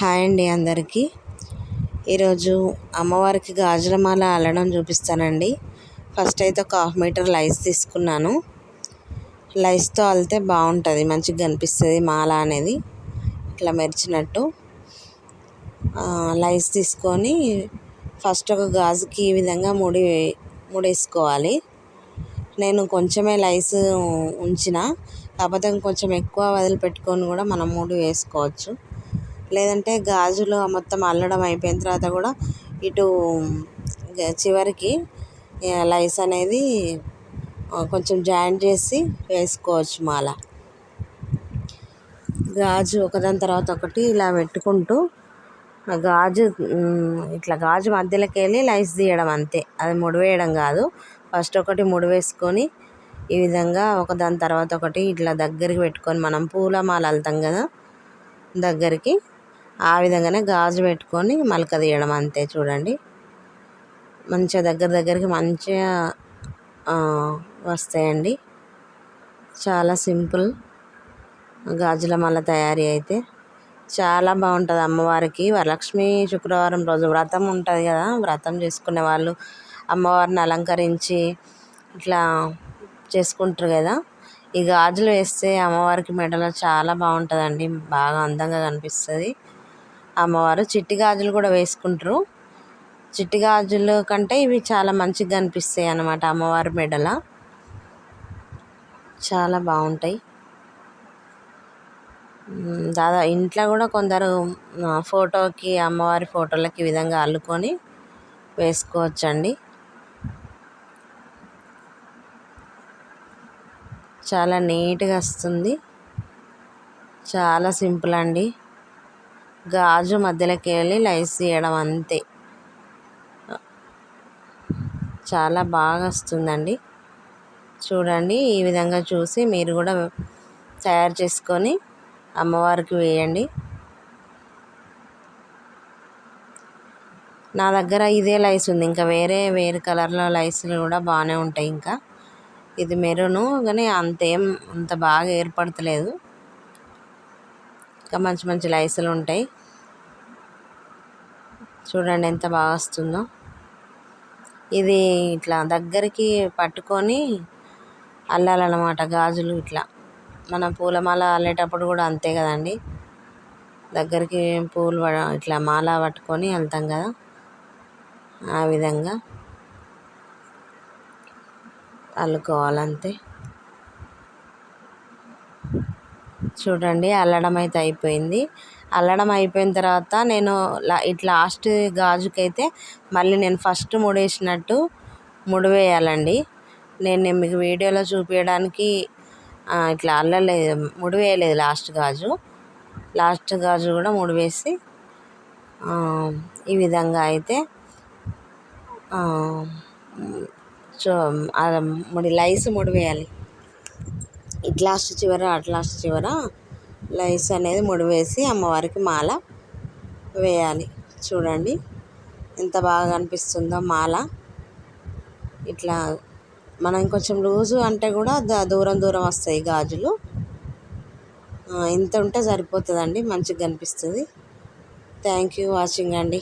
Hi అండి అందరికీ. ఈరోజు అమ్మవారికి గాజుల మాల అల్లడం చూపిస్తానండి. ఫస్ట్ అయితే ఒక హాఫ్ మీటర్ లైస్ తీసుకున్నాను. లైస్తో అల్లితే బాగుంటుంది మంచిగా కనిపిస్తుంది మాల అనేది. ఇట్లా మెరిచినట్టు. లైస్ తీసుకొని ఫస్ట్ ఒక గాజుకి ఈ విధంగా ముడి ముడేసుకోవాలి. నేను కొంచెమే లైస్ ఉంచిన కాకపోతే కొంచెం ఎక్కువ వదిలిపెట్టుకొని కూడా మనం మూడు వేసుకోవచ్చు. లేదంటే గాజులు మొత్తం అల్లడం అయిపోయిన తర్వాత కూడా ఇటు చివరికి లైస్ అనేది కొంచెం జాయింట్ చేసి వేసుకోవచ్చు మాల. గాజు ఒకదాని తర్వాత ఒకటి ఇలా పెట్టుకుంటూ గాజు ఇట్లా గాజు మధ్యలోకి వెళ్ళి లైస్ తీయడం అంతే. అది ముడివేయడం కాదు. ఫస్ట్ ఒకటి ముడి వేసుకొని ఈ విధంగా ఒకదాని తర్వాత ఒకటి ఇట్లా దగ్గరికి పెట్టుకొని మనం పూల మాల కదా దగ్గరికి. ఆ విధంగానే గాజు పెట్టుకొని మలక తీయడం అంతే చూడండి. మంచిగా దగ్గర దగ్గరికి మంచిగా వస్తాయండి. చాలా సింపుల్ గాజుల మాల తయారీ అయితే. చాలా బాగుంటుంది అమ్మవారికి. వరలక్ష్మి శుక్రవారం రోజు వ్రతం ఉంటుంది కదా వ్రతం చేసుకునే వాళ్ళు అమ్మవారిని అలంకరించి ఇట్లా చేసుకుంటారు కదా. ఈ గాజులు వేస్తే అమ్మవారికి మెడలో చాలా బాగుంటుందండి. బాగా అందంగా కనిపిస్తుంది. అమ్మవారు చిట్టి గాజులు కూడా వేసుకుంటారు. చిట్టి గాజులు కంటే ఇవి చాలా మంచిగా కనిపిస్తాయి అన్నమాట అమ్మవారి మెడల. చాలా బాగుంటాయి. దాదా ఇంట్లో కూడా కొందరు ఫోటోకి అమ్మవారి ఫోటోలకి ఈ విధంగా అల్లుకొని వేసుకోవచ్చండి. చాలా నీట్గా వస్తుంది. చాలా సింపుల్ అండి. గాజు మధ్యలోకి వెళ్ళి లైస్ తీయడం అంతే. చాలా బాగా వస్తుందండి. చూడండి ఈ విధంగా చూసి మీరు కూడా తయారు చేసుకొని అమ్మవారికి వేయండి. నా దగ్గర ఇదే లైస్ ఉంది. ఇంకా వేరే వేరే కలర్లో లైస్లు కూడా బాగానే ఉంటాయి ఇంకా. ఇది మెరూను కానీ అంతేం అంత బాగా ఏర్పడతలేదు. ఇంకా మంచి మంచి లైసులు ఉంటాయి. చూడండి ఎంత బాగా వస్తుందో. ఇది ఇట్లా దగ్గరికి పట్టుకొని అల్లాలన్నమాట గాజులు ఇట్లా. మన పూలమాల అల్లేటప్పుడు కూడా అంతే కదండి. దగ్గరికి పూలు ఇట్లా మాల పట్టుకొని వెళ్తాం కదా. ఆ విధంగా అల్లుకోవాలంతే. చూడండి అల్లడం అయితే అయిపోయింది. అల్లడం అయిపోయిన తర్వాత నేను ఇట్లా లాస్ట్ గాజుకైతే మళ్ళీ నేను ఫస్ట్ ముడేసినట్టు ముడి వేయాలండి నేను మీకు వీడియోలో చూపించడానికి ఇట్లా అల్లలేదు ముడి వేయలేదు లాస్ట్ గాజు. లాస్ట్ గాజు కూడా ముడి వేసి ఈ విధంగా అయితే ముడి లైస్ ముడి ఇట్లాస్ట్ ఇటు లాస్ట్ చివర అటు లాస్ట్ చివర లైస్ అనేది ముడివేసి అమ్మవారికి మాల వేయాలి. చూడండి ఎంత బాగా కనిపిస్తుందో మాల. ఇట్లా మనం కొంచెం లూజు అంటే కూడా దూరం దూరం వస్తాయి గాజులు. ఇంత ఉంటే సరిపోతుందండి మంచిగా కనిపిస్తుంది. థ్యాంక్ యూ వాచింగ్ అండి.